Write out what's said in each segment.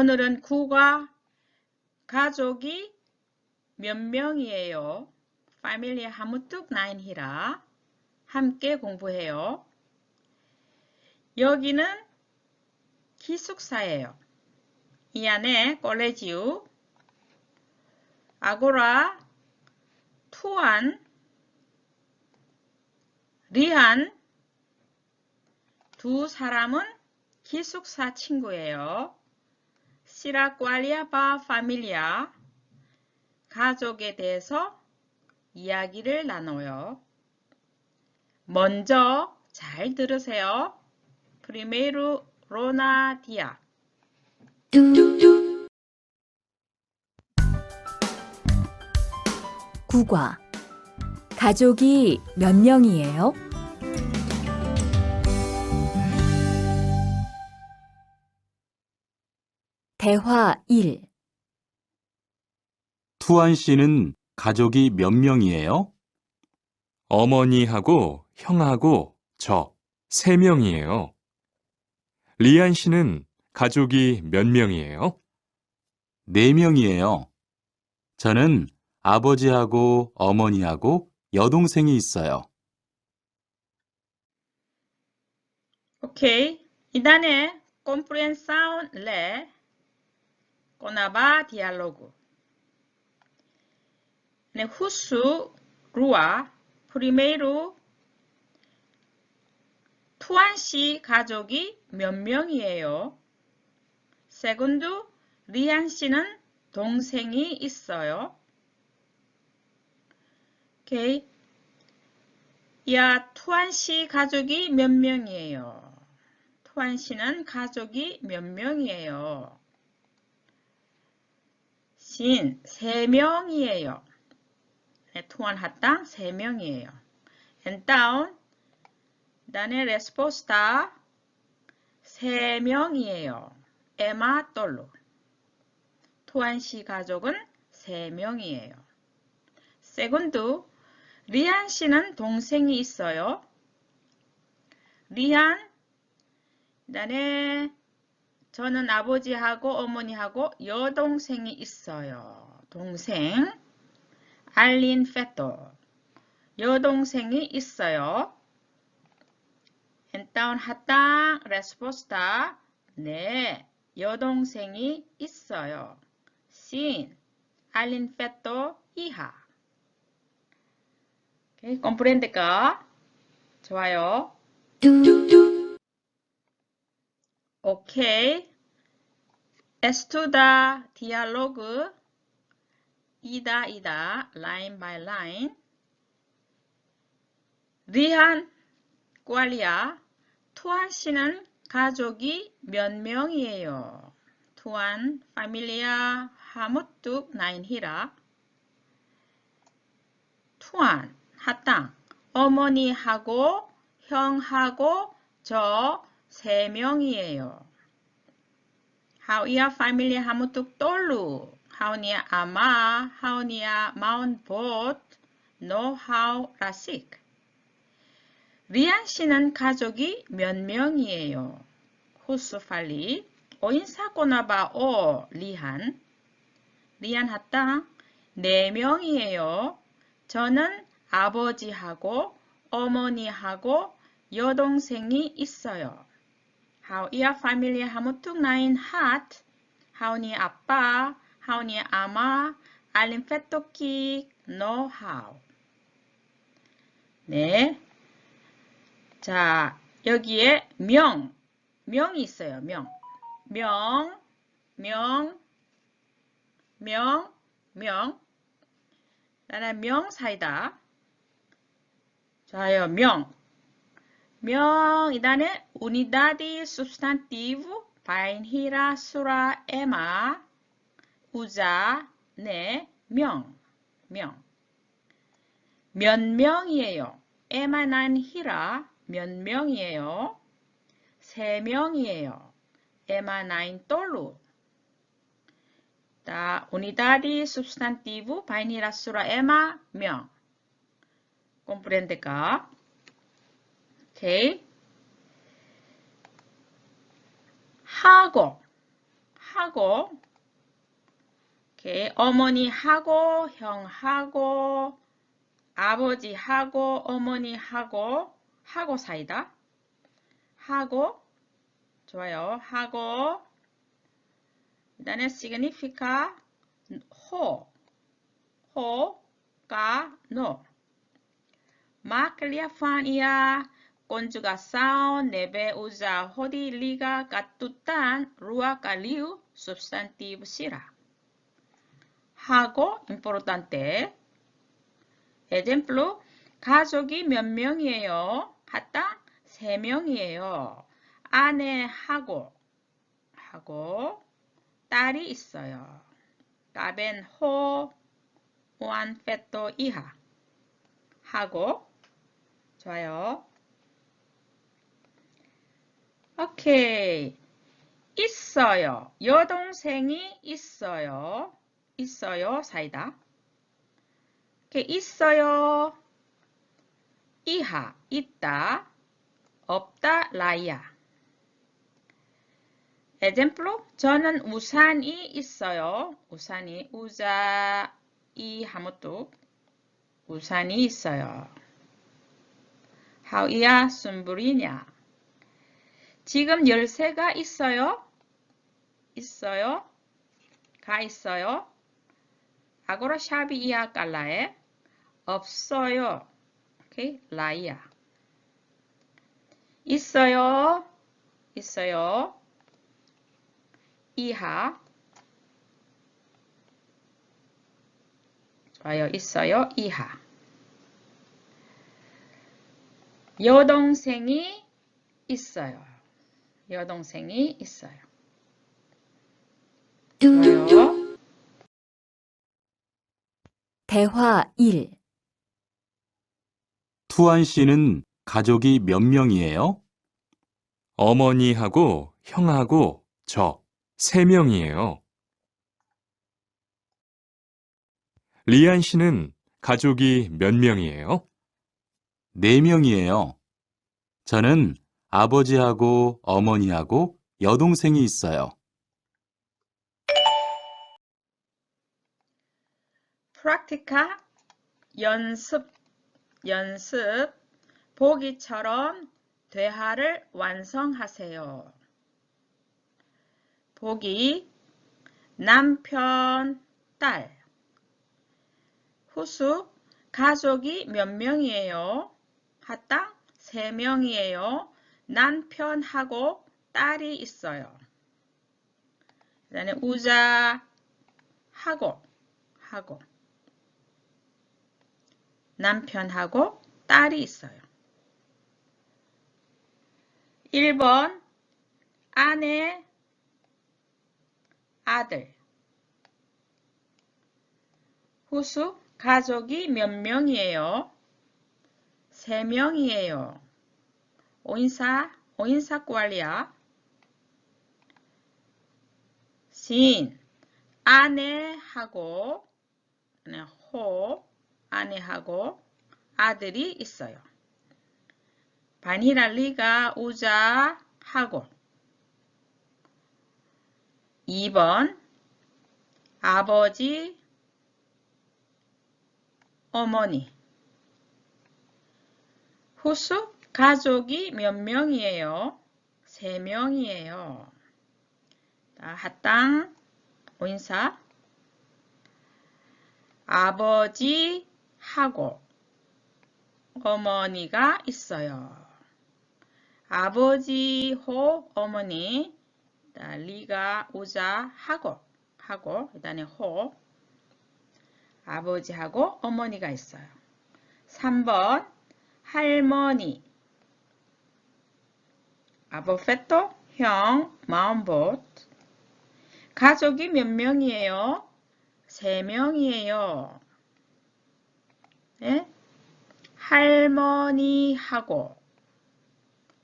오늘은 구가 가족이 몇 명이에요? 패밀리 하무뚝 나인히라 함께 공부해요. 여기는 기숙사예요. 이 안에 콜레지우, 아고라, 투안, 리한 두 사람은 기숙사 친구예요. 시라쿠알리아바 파밀리아 가족에 대해서 이야기를 나눠요. 먼저 잘 들으세요. 프리메이루 로나디아 국화 가족이 몇 명이에요? 대화 1 투안 씨는 가족이 몇 명이에요? 어머니하고 형하고 저 세 명이에요. 리안 씨는 가족이 몇 명이에요? 네 명이에요. 저는 아버지하고 어머니하고 여동생이 있어요. 오케이. Conaba diálogo. 네, 후수 루아 primeiro 투안 씨 가족이 몇 명이에요? segundo 리안 씨는 동생이 있어요. 오케이. 야, 투안 씨 가족이 몇 명이에요? 투안 씨는 가족이 몇 명이에요? 신, 세 명이에요. 네, 투안 합당 세 명이에요. Então, dane resposta 세 명이에요. 에마 떨로. 투안 씨 가족은 세 명이에요. 세군두, 리안 씨는 동생이 있어요. 리안, 그다음에 저는 아버지하고 어머니하고 여동생이 있어요. 동생, 알린 페토, 여동생이 있어요. Então, hatang resposta, 네, 여동생이 있어요. Sim, alin feto hija. 오케이, comprendeka? 좋아요. 오케이. Estuda diálogo ida ida line by line. 리한 꽈리아 투안 씨는 가족이 몇 명이에요? 투안 파밀리아 하무뚝 나인히라 투안 하땅 어머니하고 형하고 저 세 명이에요. 하우이야 파밀리 하무뚝 떨루 하우니야 아마 하우니야 마운 봇 노하우 라식 리안 씨는 가족이 몇 명이에요? 호수 팔리 오인사코나바 오 리한 리안 하따 네 명이에요. 저는 아버지하고 어머니하고 여동생이 있어요. 하우이야 파밀리 하무툭 나인 핫 하우니 아빠 하우니 아마 알림 페토키 노하우 네. 자, 여기에 명, 명이 있어요. 명, 명, 명, 명, 명. 나는 명사이다. 자요, 명. 명, 이단에 unidade substantivo 바인히라 수라 에마 우자 네, 명, 명. 몇 명이에요? 에마난 히라 몇 명이에요? 세 명이에요. 에마 나인 떨루. 다 unidade substantivo 바인히라 수라 에마 명. comprendeka? 오케이. 하고 하고 오케이. 어머니하고 형하고 아버지하고 어머니하고 하고 사이다. 하고 좋아요. 하고 그 다음에 significa ho ho가 no Nebe usa hodi liga katutan rua kaliu substantivo sira. 하고 importante. ejemplo 가족이 몇 명이에요? 하다 세 명이에요. 아내하고 하고 딸이 있어요. 따벤 호 오안 페토 이하 하고 좋아요. 오케이. 있어요. 여동생이 있어요. 있어요. 사이다. 오케이. 있어요. 이하. 있다. 없다. 라이야. ejemplo. 저는 우산이 있어요. 우산이 우자 이 하모뚝 우산이 있어요. 하우이야 순불이냐? 지금 열쇠가 있어요? 있어요? 가 있어요? 아고라 샤비 이야 깔라에 없어요. 오케이 라이야. 있어요. 있어요. 이하. 좋아요. 있어요. 이하. 여동생이 있어요. 여동생이 있어요. 좋아요. 대화 1. 투안 씨는 가족이 몇 명이에요? 어머니하고 형하고 저 세 명이에요. 리안 씨는 가족이 몇 명이에요? 네 명이에요. 저는 아버지하고 어머니하고 여동생이 있어요. 프락티카 연습 연습 보기처럼 대화를 완성하세요. 보기 남편 딸 후수 가족이 몇 명이에요? 하다 세 명이에요. 남편하고 딸이 있어요. 그다음에 우자 하고 하고 남편하고 딸이 있어요. 1번 아내 아들 후수 가족이 몇 명이에요? 세 명이에요. 오인사 오인사 꽈리야 신 아내하고 네, 호 아내하고 아들이 있어요. 바니랄리가 우자 하고. 2번 아버지 어머니. 후수 가족이 몇 명이에요? 세 명이에요. 자, 핫땅 오인사 아버지하고 어머니가 있어요. 아버지 호 어머니 자, 리가 오자 하고 하고 그다음에 호 아버지하고 어머니가 있어요. 3번 할머니 아버페토 형 마음봇 가족이 몇 명이에요? 세 명이에요. 네? 할머니하고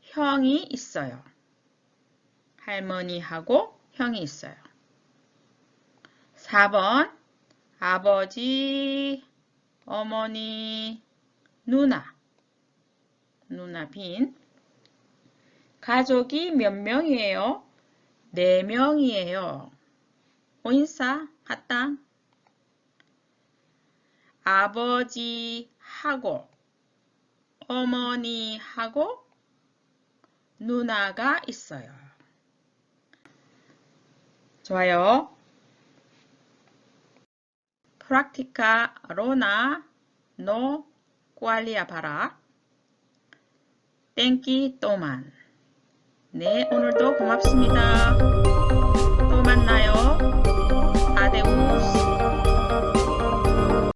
형이 있어요. 할머니하고 형이 있어요. 4번 아버지, 어머니, 누나 누나 빈 가족이 몇 명이에요? 네 명이에요. 오인사 갔다. 아버지하고 어머니하고 누나가 있어요. 좋아요. Rona no cuál a para. 땡기 또만. 네, 오늘도 고맙습니다.